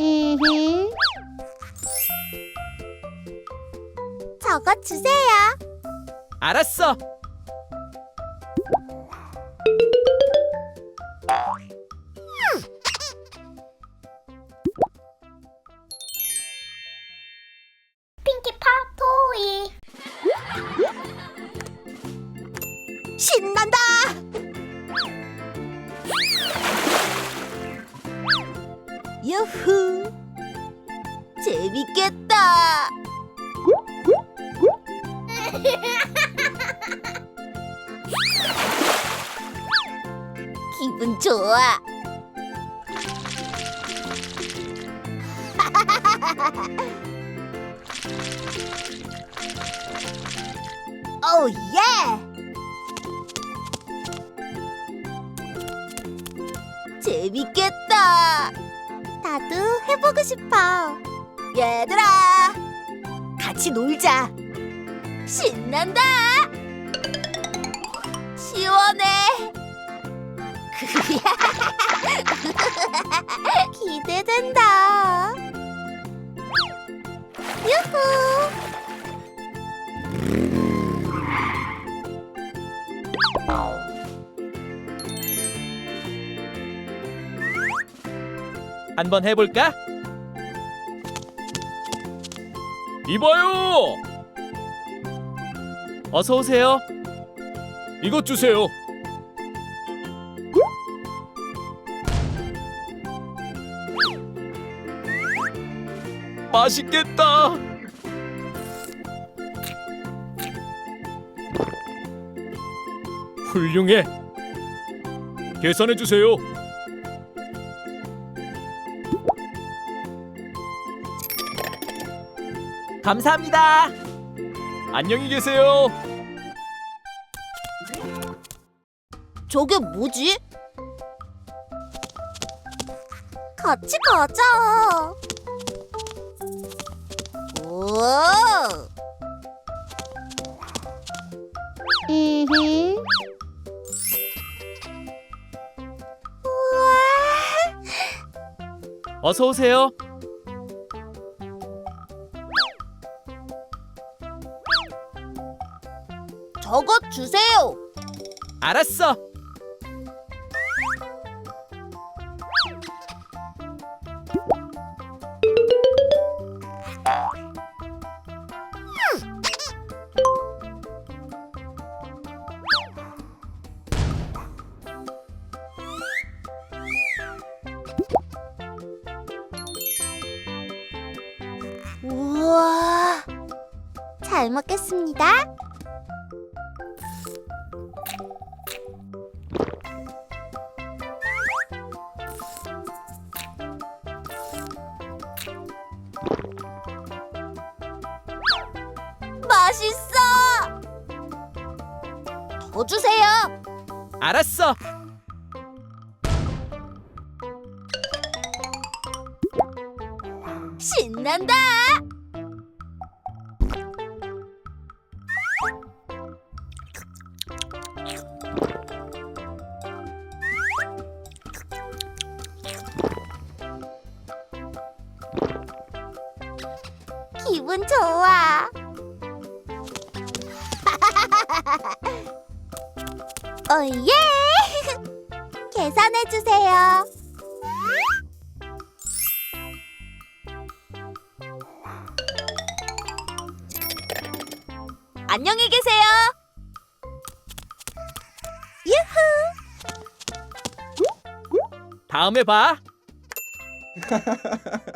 음흠. 저거 주세요. 알았어. 핑키팝 토이. 신난다. 유후. 재밌겠다. 기분 좋아. 오 예! 재밌겠다. 나도 해보고 싶어. 얘들아, 같이 놀자. 신난다. 시원해. 기대된다. 유후. 한번 해볼까? 이봐요. 어서 오세요. 이것 주세요. 맛있겠다. 훌륭해. 계산해 주세요. 감사합니다. 안녕히 계세요. 저게 뭐지? 같이 가자. 오. 우와. 어서 오세요. 저것 주세요. 알았어. 우와. 잘 먹겠습니다. 맛있어. 더 주세요. 알았어. 신난다. 기분 좋아. 오예! 계산해 주세요. 안녕히 계세요. 유후. 다음에 봐.